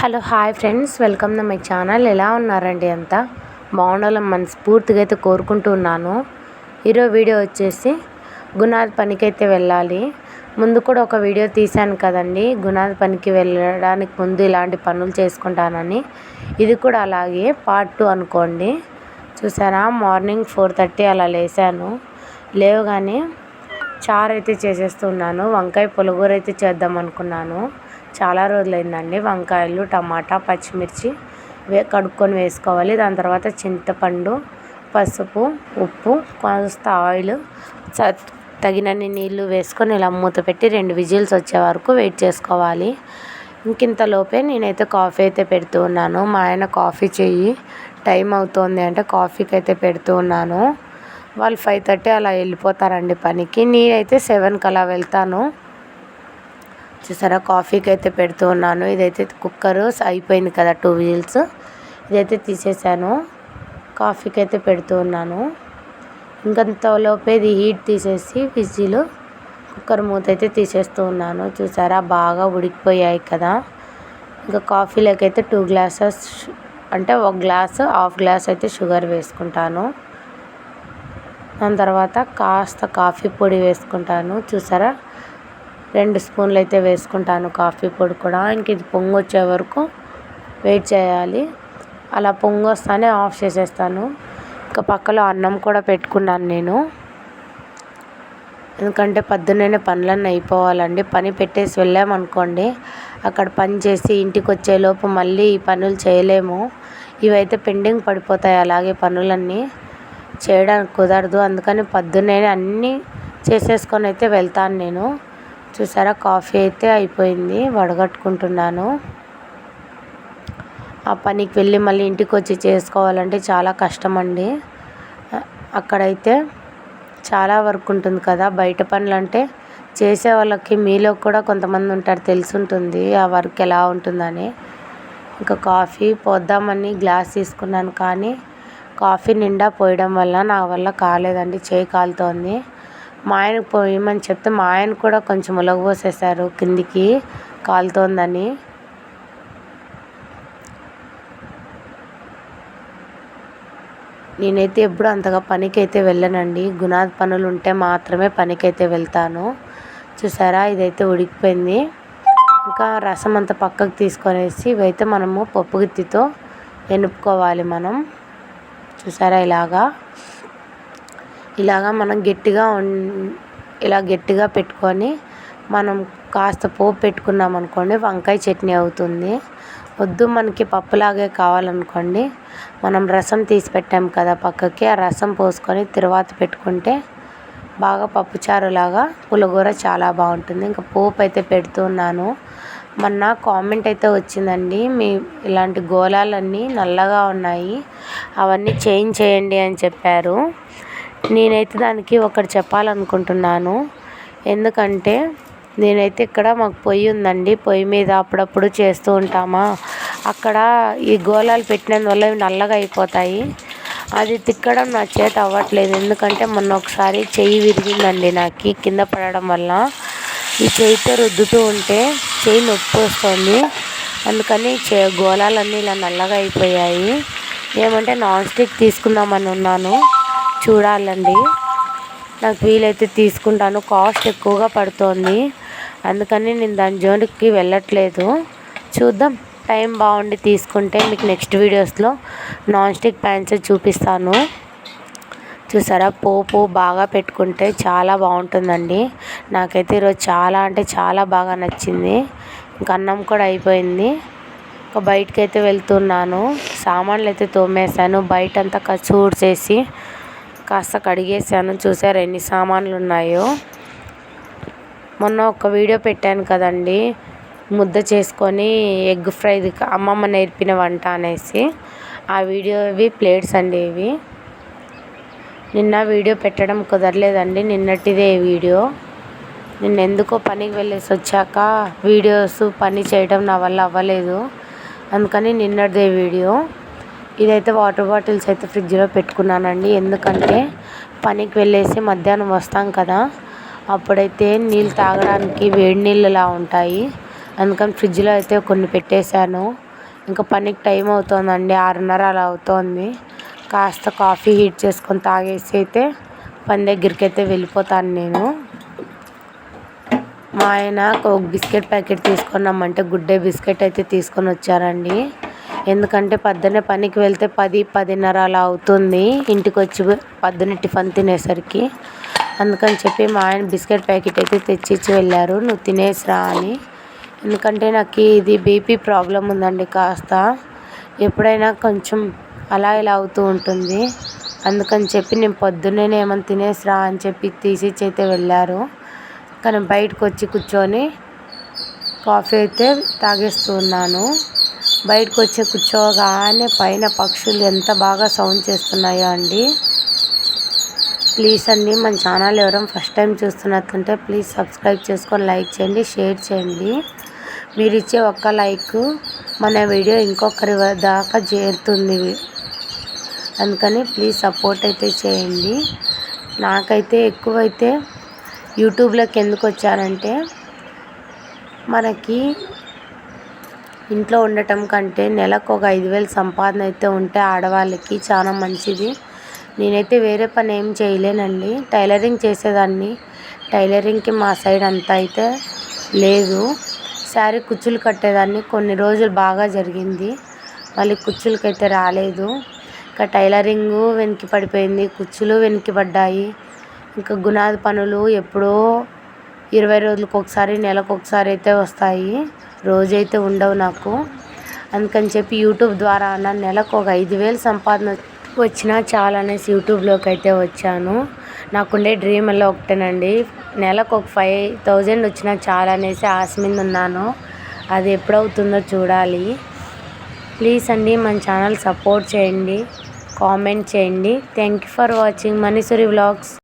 Hello hi friends. Welcome to my channel. ఎలా ఉన్నారండి అంతా? బాగుండాలని మనస్ఫూర్తిగా అయితే కోరుకుంటూ ఉన్నాను. ఈరోజు వీడియో వచ్చేసి గుణాది పనికైతే వెళ్ళాలి. ముందు కూడా ఒక వీడియో తీశాను కదండి. గుణాది పనికి వెళ్ళడానికి ముందు ఇలాంటి పనులు చేసుకుంటానని. ఇది కూడా అలాగే పార్ట్ టూ అనుకోండి. చూసారా? మార్నింగ్ ఫోర్ థర్టీ అలా లేసాను లేవగానే చారు అయితే చేసేస్తున్నాను. వంకాయ పులగూర అయితే చేద్దాం అనుకున్నాను. చాలా రోజులైందండి. వంకాయలు టమాటా పచ్చిమిర్చి వే కడుక్కొని వేసుకోవాలి. దాని తర్వాత చింతపండు పసుపు ఉప్పు కాస్త ఆయిల్ తగినన్ని నీళ్ళు వేసుకొని ఇలా మూత పెట్టి రెండు విజిల్స్ వచ్చే వరకు వెయిట్ చేసుకోవాలి. ఇంకింతలోపే నేనైతే కాఫీ అయితే పెడుతూ ఉన్నాను. మా ఆయన కాఫీ చెయ్యి టైం అవుతోంది అంటే కాఫీకి అయితే పెడుతూ ఉన్నాను. వాళ్ళు ఫైవ్ థర్టీ అలా వెళ్ళిపోతారండి పనికి. నేనైతే సెవెన్కి అలా వెళ్తాను. చూసారా కాఫీకి అయితే పెడుతూ ఉన్నాను. ఇదైతే కుక్కరు అయిపోయింది కదా టూ వీల్స్. ఇదైతే తీసేసాను. కాఫీకి అయితే పెడుతూ ఉన్నాను. ఇంకంతలోపే ఇది హీట్ తీసేసి విజిలు కుక్కర్ మూత అయితే తీసేస్తూ ఉన్నాను. చూసారా? బాగా ఉడికిపోయాయి కదా. ఇంకా కాఫీలోకి అయితే టూ గ్లాసెస్ అంటే ఒక గ్లాస్ హాఫ్ గ్లాస్ అయితే షుగర్ వేసుకుంటాను. దాని తర్వాత కాస్త కాఫీ పొడి వేసుకుంటాను. చూసారా? రెండు స్పూన్లు అయితే వేసుకుంటాను కాఫీ పొడి కూడా. ఇంక ఇది పొంగు వచ్చే వరకు వెయిట్ చేయాలి. అలా పొంగు వస్తానే ఆఫ్ చేసేస్తాను. ఇంకా పక్కలో అన్నం కూడా పెట్టుకున్నాను నేను. ఎందుకంటే పొద్దున్నే పనులన్నీ అయిపోవాలండి. పని పెట్టేసి వెళ్ళామనుకోండి అక్కడ పని చేసి ఇంటికి వచ్చేలోపు మళ్ళీ ఈ పనులు చేయలేము. ఇవైతే పెండింగ్ పడిపోతాయి అలాగే పనులన్నీ. చేయడానికి కుదరదు. అందుకని పొద్దున్నే అన్నీ చేసేసుకొని అయితే వెళ్తాను నేను. చూసారా? కాఫీ అయితే అయిపోయింది. వడగట్టుకుంటున్నాను. ఆ పనికి వెళ్ళి మళ్ళీ ఇంటికి వచ్చి చేసుకోవాలంటే చాలా కష్టం అండి అక్కడైతే చాలా వర్క్ ఉంటుంది కదా. బయట పనులు అంటే చేసే వాళ్ళకి మీలో కూడా కొంతమంది ఉంటారు తెలిసి ఉంటుంది ఆ వర్క్ ఎలా ఉంటుందని. ఇంకా కాఫీ పోద్దామని గ్లాస్ తీసుకున్నాను కానీ కాఫీ నిండా పోయడం వల్ల నా వల్ల కాలేదండి చేయి కాలుతోంది. మా ఆయనకు పోయమని చెప్తే మా ఆయన కూడా కొంచెం ఉలగ పోసేసారు కిందికి కాలుతోందని. నేనైతే ఎప్పుడు అంతగా పనికి అయితే వెళ్ళనండి. గుణాది పనులు ఉంటే మాత్రమే పనికి అయితే వెళ్తాను. చూసారా? ఇదైతే ఉడికిపోయింది. ఇంకా రసం అంతా పక్కకు తీసుకొనేసి ఇవైతే మనము పప్పుగుత్తితో ఎనుపుకోవాలి మనం. చూసారా ఇలాగా? ఇలాగా మనం గట్టిగా ఇలా గట్టిగా పెట్టుకొని మనం కాస్త పోపు పెట్టుకున్నాం అనుకోండి వంకాయ చట్నీ అవుతుంది. వద్దు మనకి పప్పులాగే కావాలనుకోండి మనం రసం తీసి పెట్టాం కదా పక్కకి ఆ రసం పోసుకొని తిరువాత పెట్టుకుంటే బాగా పప్పుచారులాగా పులగూర చాలా బాగుంటుంది. ఇంకా పోపు అయితే పెడుతున్నాను మొన్న కామెంట్ అయితే వచ్చిందండి మీ ఇలాంటి గోళాలన్నీ నల్లగా ఉన్నాయి అవన్నీ చేంజ్ చేయండి అని చెప్పారు. నేనైతే దానికి ఒకటి చెప్పాలనుకుంటున్నాను. ఎందుకంటే నేనైతే ఇక్కడ మాకు పొయ్యి ఉందండి. పొయ్యి మీద అప్పుడప్పుడు చేస్తూ ఉంటామా. అక్కడ ఈ గోళాలు పెట్టినందువల్ల ఇవి నల్లగా అయిపోతాయి. అది తిక్కడం నా చేత అవ్వట్లేదు. ఎందుకంటే మొన్న ఒకసారి చెయ్యి విరిగిందండి నాకు కింద పడడం వల్ల. ఈ చేయితో రుద్దుతూ ఉంటే చెయ్యి నొప్పి వస్తుంది. అందుకని చే గోళాలన్నీ ఇలా నల్లగా అయిపోయాయి. ఏమంటే నాన్ స్టిక్ తీసుకుందామని ఉన్నాను. చూడాలండి. నాకు వీలైతే తీసుకుంటాను. కాస్ట్ ఎక్కువగా పడుతోంది. అందుకని నేను దాని జోలికి వెళ్ళట్లేదు. చూద్దాం. టైం బాగుండి తీసుకుంటే మీకు నెక్స్ట్ వీడియోస్లో నాన్ స్టిక్ ప్యాన్స్ చూపిస్తాను. చూసారా? పోపు బాగా పెట్టుకుంటే చాలా బాగుంటుందండి. నాకైతే ఈరోజు చాలా అంటే చాలా బాగా నచ్చింది. ఇంకా అన్నం కూడా అయిపోయింది. ఇంకా బయటకైతే అయితే వెళ్తున్నాను. సామాన్లు అయితే తోమేశాను. బయట అంతా చేసి కాస్త కడిగేసాను చూసారు ఎన్ని సామాన్లు ఉన్నాయో మొన్న ఒక వీడియో పెట్టాను కదండి. ముద్ద చేసుకొని ఎగ్ ఫ్రైది అమ్మమ్మ నేర్పిన వంట అనేసి. ఆ వీడియో ఇవి ప్లేట్స్ అండి ఇవి. నిన్న వీడియో పెట్టడం కుదరలేదండి. నిన్నటిదే వీడియో. నిన్న ఎందుకో పనికి వెళ్ళేసి వచ్చాక వీడియోస్ పని చేయడం నా వల్ల అవ్వలేదు. అందుకని నిన్నటిదే వీడియో. ఇదైతే వాటర్ బాటిల్స్ అయితే ఫ్రిడ్జ్లో పెట్టుకున్నానండి. ఎందుకంటే పనికి వెళ్ళేసి మధ్యాహ్నం వస్తాం కదా అప్పుడైతే నీళ్ళు తాగడానికి వేడి నీళ్ళులా ఉంటాయి. అందుకని ఫ్రిడ్జ్లో అయితే కొన్ని పెట్టేశాను. ఇంకా పనికి టైం అవుతుందండి ఆరున్నర అలా అవుతోంది. కాస్త కాఫీ హీట్ చేసుకొని తాగేసి అయితే పని దగ్గరికి అయితే వెళ్ళిపోతాను నేను. మా ఆయన ఒక బిస్కెట్ ప్యాకెట్ తీసుకున్నామంటే గుడ్డే బిస్కెట్ అయితే తీసుకొని వచ్చారండి. ఎందుకంటే పొద్దున్నే పనికి వెళ్తే పది పదిన్నర అలా అవుతుంది. ఇంటికి వచ్చి పొద్దున్న టిఫిన్ తినేసరికి. అందుకని చెప్పి మా ఆయన బిస్కెట్ ప్యాకెట్ అయితే తెచ్చిచ్చి వెళ్ళారు. నువ్వు తినేసిరా అని. ఎందుకంటే నాకు ఇది బీపీ ప్రాబ్లం ఉందండి కాస్త. ఎప్పుడైనా కొంచెం అలా ఇలా అవుతూ ఉంటుంది. అందుకని చెప్పి నేను పొద్దున్నే ఏమైనా తినేసిరా అని చెప్పి తీసిచ్చి అయితే వెళ్ళారు. కానీ బయటకు వచ్చి కూర్చొని కాఫీ అయితే తాగేస్తున్నాను బయటకు వచ్చి కూర్చోగానే పైన పక్షులు ఎంత బాగా సౌండ్ చేస్తున్నాయో అండి. ప్లీజ్ అండి మన ఛానల్ ఎవరైనా ఫస్ట్ టైం చూస్తున్నట్టుంటే ప్లీజ్ సబ్స్క్రైబ్ చేసుకొని లైక్ చేయండి షేర్ చేయండి. మీరు ఇచ్చే ఒక్క లైక్ మన వీడియో ఇంకొకరి దాకా చేరుతుంది. అందుకని ప్లీజ్ సపోర్ట్ అయితే చేయండి. నాకైతే ఎక్కువైతే యూట్యూబ్లోకి ఎందుకు వచ్చానంటే మనకి ఇంట్లో ఉండటం కంటే నెలకు ఒక ఐదు వేలు సంపాదన అయితే ఉంటే ఆడవాళ్ళకి చాలా మంచిది. నేనైతే వేరే పని ఏం చేయలేనండి. టైలరింగ్ చేసేదాన్ని. టైలరింగ్కి మా సైడ్ అంత అయితే లేదు. శారీ కుచ్చులు కట్టేదాన్ని. కొన్ని రోజులు బాగా జరిగింది. మళ్ళీ కుచ్చులకైతే రాలేదు. ఇంకా టైలరింగు వెనక్కి పడిపోయింది. కుచ్చులు వెనక్కి పడ్డాయి. ఇంకా గునాది పనులు ఎప్పుడో ఇరవై రోజులకు ఒకసారి నెలకు ఒకసారి అయితే వస్తాయి. రోజైతే ఉండవు నాకు. అందుకని చెప్పి యూట్యూబ్ ద్వారా అన్న నెలకు ఒక ఐదు వేలు సంపాదన వచ్చినా చాలా అనేసి యూట్యూబ్లోకి అయితే వచ్చాను. నాకుండే డ్రీమ్ అలా ఒకటేనండి. నెలకు ఒక ఫైవ్ థౌజండ్ వచ్చినా చాలా అనేసి ఆశ మీద ఉన్నాను. అది ఎప్పుడవుతుందో చూడాలి. ప్లీజ్ అండి మన ఛానల్ సపోర్ట్ చేయండి కామెంట్ చేయండి. Thank you for watching. Maneeshwari vlogs.